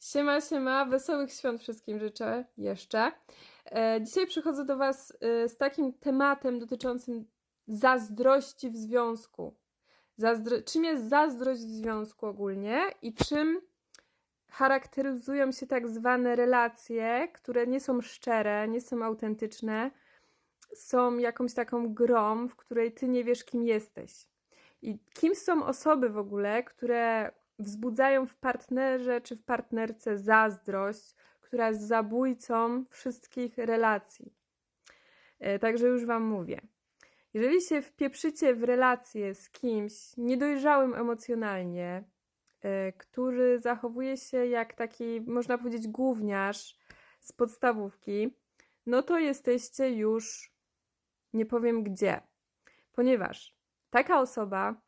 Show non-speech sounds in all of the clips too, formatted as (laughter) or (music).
Siema, siema, wesołych świąt wszystkim życzę jeszcze. E, dzisiaj przychodzę do Was e, z takim tematem dotyczącym zazdrości w związku. Zazdro- czym jest zazdrość w związku ogólnie i czym charakteryzują się tak zwane relacje, które nie są szczere, nie są autentyczne, są jakąś taką grą, w której Ty nie wiesz, kim jesteś. I kim są osoby w ogóle, które wzbudzają w partnerze czy w partnerce zazdrość, która jest zabójcą wszystkich relacji. E, Także już Wam mówię. Jeżeli się wpieprzycie w relację z kimś niedojrzałym emocjonalnie, e, który zachowuje się jak taki, można powiedzieć, gówniarz z podstawówki, no to jesteście już nie powiem gdzie. Ponieważ taka osoba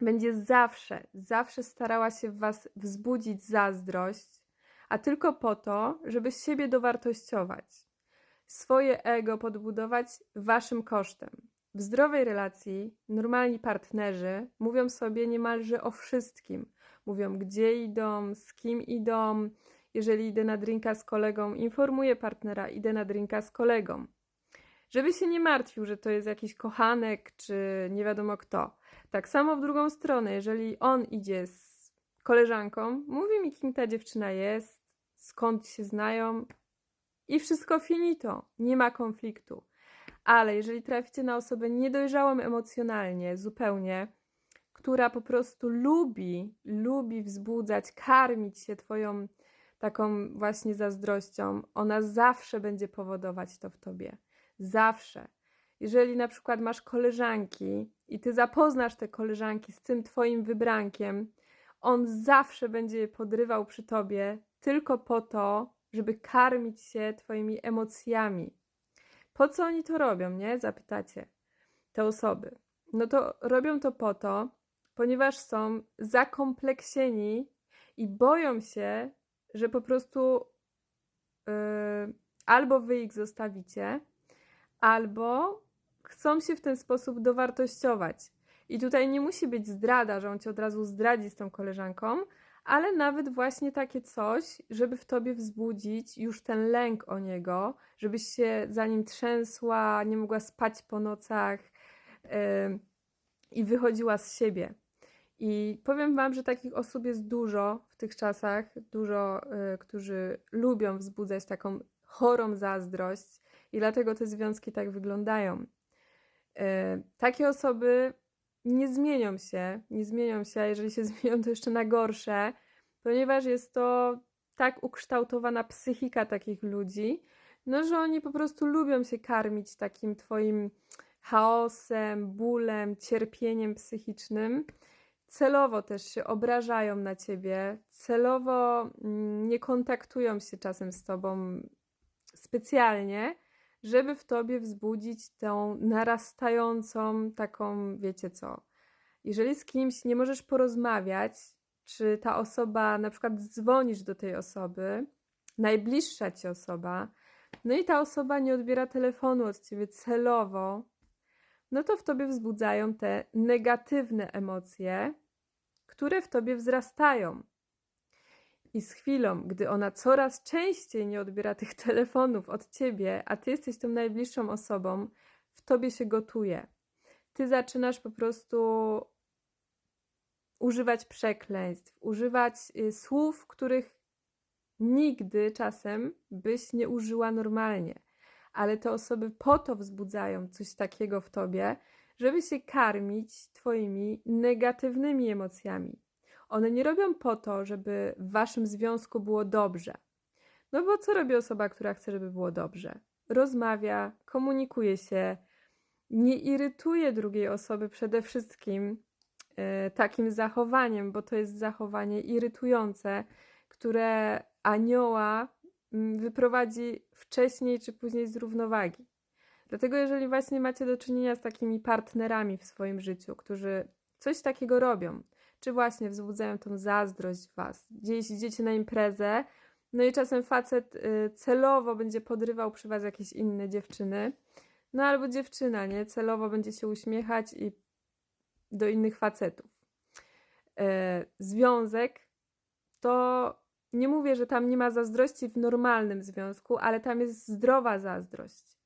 będzie zawsze, zawsze starała się w Was wzbudzić zazdrość, a tylko po to, żeby siebie dowartościować, swoje ego podbudować Waszym kosztem. W zdrowej relacji normalni partnerzy mówią sobie niemalże o wszystkim. Mówią, gdzie idą, z kim idą. Jeżeli idę na drinka z kolegą, informuję partnera, idę na drinka z kolegą. Żeby się nie martwił, że to jest jakiś kochanek, czy nie wiadomo kto. Tak samo w drugą stronę, jeżeli on idzie z koleżanką, mówi mi, kim ta dziewczyna jest, skąd się znają i wszystko finito, nie ma konfliktu. Ale jeżeli traficie na osobę niedojrzałą emocjonalnie, zupełnie, która po prostu lubi, lubi wzbudzać, karmić się Twoją taką właśnie zazdrością, ona zawsze będzie powodować to w Tobie. Zawsze. Jeżeli na przykład masz koleżanki i ty zapoznasz te koleżanki z tym twoim wybrankiem, on zawsze będzie je podrywał przy tobie tylko po to, żeby karmić się twoimi emocjami. Po co oni to robią, nie? Zapytacie te osoby. No to robią to po to, ponieważ są zakompleksieni i boją się, że po prostu yy, albo wy ich zostawicie, albo chcą się w ten sposób dowartościować. I tutaj nie musi być zdrada, że on cię od razu zdradzi z tą koleżanką, ale nawet właśnie takie coś, żeby w tobie wzbudzić już ten lęk o niego, żebyś się za nim trzęsła, nie mogła spać po nocach yy, i wychodziła z siebie. I powiem Wam, że takich osób jest dużo w tych czasach, dużo, yy, którzy lubią wzbudzać taką chorą zazdrość, i dlatego te związki tak wyglądają. E, takie osoby nie zmienią się, nie zmienią się, a jeżeli się (laughs) zmienią, to jeszcze na gorsze, ponieważ jest to tak ukształtowana psychika takich ludzi, no że oni po prostu lubią się karmić takim twoim chaosem, bólem, cierpieniem psychicznym. Celowo też się obrażają na ciebie, celowo mm, nie kontaktują się czasem z tobą specjalnie, żeby w tobie wzbudzić tą narastającą taką, wiecie co, jeżeli z kimś nie możesz porozmawiać, czy ta osoba, na przykład dzwonisz do tej osoby, najbliższa ci osoba, no i ta osoba nie odbiera telefonu od ciebie celowo, no to w tobie wzbudzają te negatywne emocje, które w tobie wzrastają. I z chwilą, gdy ona coraz częściej nie odbiera tych (laughs) telefonów od ciebie, a ty jesteś tą najbliższą osobą, w tobie się gotuje. Ty zaczynasz po prostu używać przekleństw, używać y, słów, których nigdy czasem byś nie użyła normalnie. Ale te osoby po to wzbudzają coś takiego w tobie, żeby się karmić twoimi negatywnymi emocjami. One nie robią po to, żeby w waszym związku było dobrze. No bo co robi osoba, która chce, żeby było dobrze? Rozmawia, komunikuje się, nie irytuje drugiej osoby przede wszystkim e, takim zachowaniem, bo to jest zachowanie irytujące, które anioła mm, wyprowadzi wcześniej czy później z równowagi. Dlatego, jeżeli właśnie macie do czynienia z takimi partnerami w swoim życiu, którzy coś takiego robią, czy właśnie wzbudzają tą zazdrość w was. Gdzieś idziecie na imprezę, no i czasem facet y, celowo będzie podrywał przy was jakieś inne dziewczyny, no albo dziewczyna, nie? Celowo będzie się uśmiechać i do innych facetów. E, związek to nie mówię, że tam nie ma zazdrości w normalnym związku, ale tam jest zdrowa zazdrość.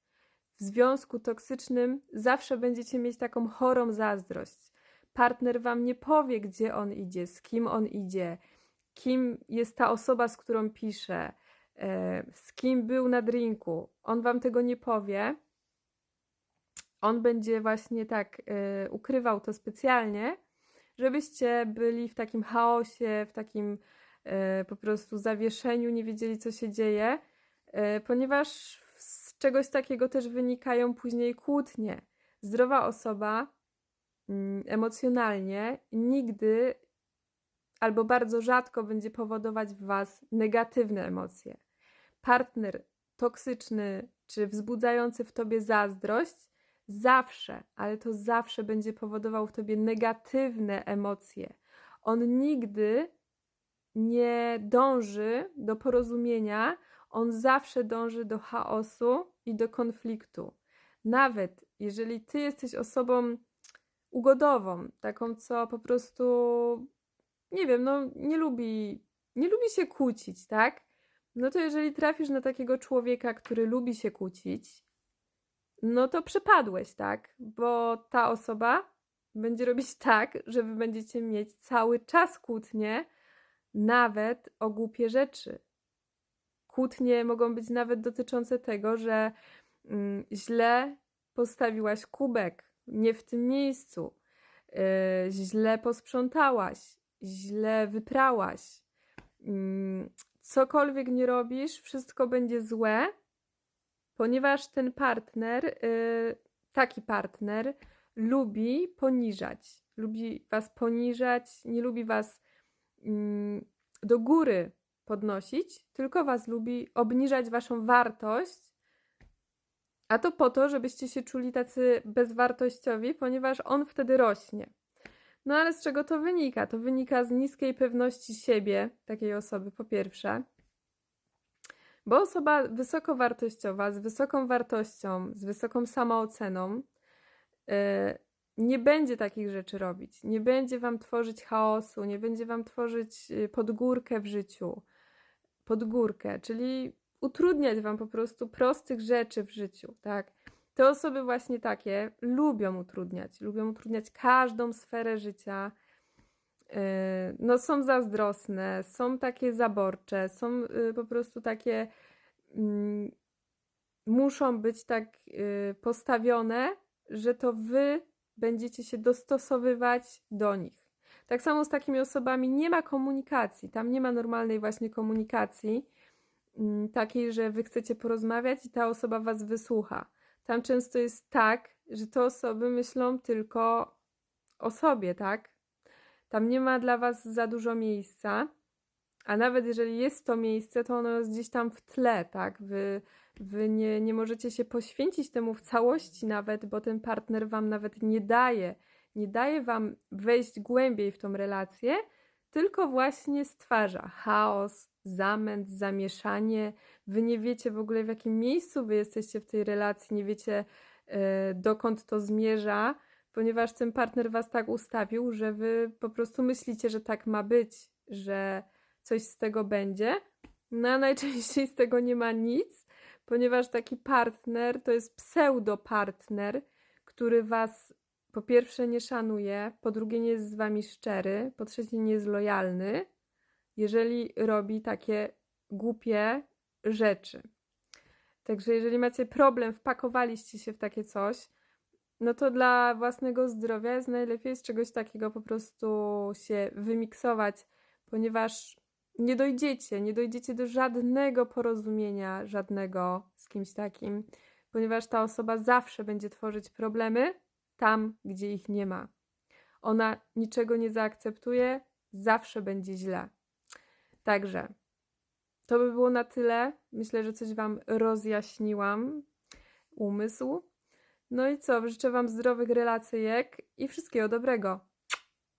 W związku toksycznym zawsze będziecie mieć taką chorą zazdrość. Partner wam nie powie, gdzie on idzie, z kim on idzie, kim jest ta osoba, z którą pisze, e, z kim był na drinku. On wam tego nie powie. On będzie właśnie tak e, ukrywał to specjalnie, żebyście byli w takim chaosie, w takim e, po prostu zawieszeniu, nie wiedzieli, co się dzieje, ponieważ z czegoś takiego też wynikają później kłótnie. Zdrowa osoba emocjonalnie nigdy albo bardzo rzadko będzie powodować w Was negatywne emocje. Partner toksyczny czy wzbudzający w Tobie zazdrość zawsze, ale to zawsze będzie powodował w Tobie negatywne emocje. On nigdy nie dąży do porozumienia, on zawsze dąży do chaosu i do konfliktu. Nawet jeżeli Ty jesteś osobą ugodową, taką, co po prostu nie wiem, no nie lubi, nie lubi się kłócić, tak? No to jeżeli trafisz na takiego człowieka, który lubi się kłócić, no to przepadłeś, tak? Bo ta osoba będzie robić (laughs) tak, że wy będziecie mieć cały czas kłótnie, nawet o głupie rzeczy. Kłótnie mogą być nawet dotyczące tego, że mm, źle postawiłaś kubek, nie w tym miejscu, yy, źle posprzątałaś, źle wyprałaś. Mm, cokolwiek nie robisz, wszystko będzie złe, ponieważ ten partner, y, taki partner, lubi poniżać. Lubi was poniżać, nie lubi was mm, do góry podnosić, tylko was lubi obniżać waszą wartość. A to po to, żebyście się czuli tacy bezwartościowi, ponieważ on wtedy rośnie. No ale z czego to wynika? To wynika z niskiej pewności siebie takiej osoby, po pierwsze. Bo osoba wysokowartościowa, z wysoką wartością, z wysoką samooceną, yy, nie będzie takich rzeczy robić. Nie będzie wam tworzyć chaosu, nie będzie wam tworzyć y, podgórkę w życiu. Podgórkę, czyli utrudniać wam po prostu prostych rzeczy w życiu, tak? Te osoby właśnie takie lubią utrudniać, lubią utrudniać każdą sferę życia. Yy, no, są zazdrosne, są takie zaborcze, są yy, po prostu takie, mm, muszą być tak yy, postawione, że to wy będziecie się dostosowywać do nich. Tak samo z takimi osobami nie ma komunikacji, tam nie ma normalnej właśnie komunikacji, takiej, że wy chcecie porozmawiać i ta osoba was wysłucha tam często jest tak, że te osoby myślą tylko o sobie, tak? Tam nie ma dla was za dużo miejsca, a nawet jeżeli jest to miejsce, to ono jest gdzieś tam w tle, tak? Wy, wy nie, nie możecie się poświęcić temu w całości nawet, bo ten partner wam nawet nie daje, nie daje wam wejść głębiej w tą relację, tylko właśnie stwarza chaos, zamęt, zamieszanie. Wy nie wiecie w ogóle w jakim miejscu wy jesteście w tej relacji, nie wiecie e, dokąd to zmierza, ponieważ ten partner was tak ustawił, że wy po prostu myślicie, że tak ma być, że coś z tego będzie. No a najczęściej z tego nie ma nic, ponieważ taki partner to jest pseudo-partner, który was po pierwsze nie szanuje, po drugie nie jest z wami szczery, po trzecie nie jest lojalny, jeżeli robi takie głupie rzeczy. Także jeżeli macie problem, wpakowaliście się w takie coś, no to dla własnego zdrowia jest najlepiej z czegoś takiego po prostu się wymiksować, ponieważ nie dojdziecie, nie dojdziecie do żadnego porozumienia, żadnego z kimś takim, ponieważ ta osoba zawsze będzie tworzyć problemy tam, gdzie ich nie ma. Ona niczego nie zaakceptuje, zawsze będzie źle. Także to by było na tyle. Myślę, że coś Wam rozjaśniłam umysł. No i co? Życzę Wam zdrowych relacyjek i wszystkiego dobrego.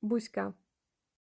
Buźka.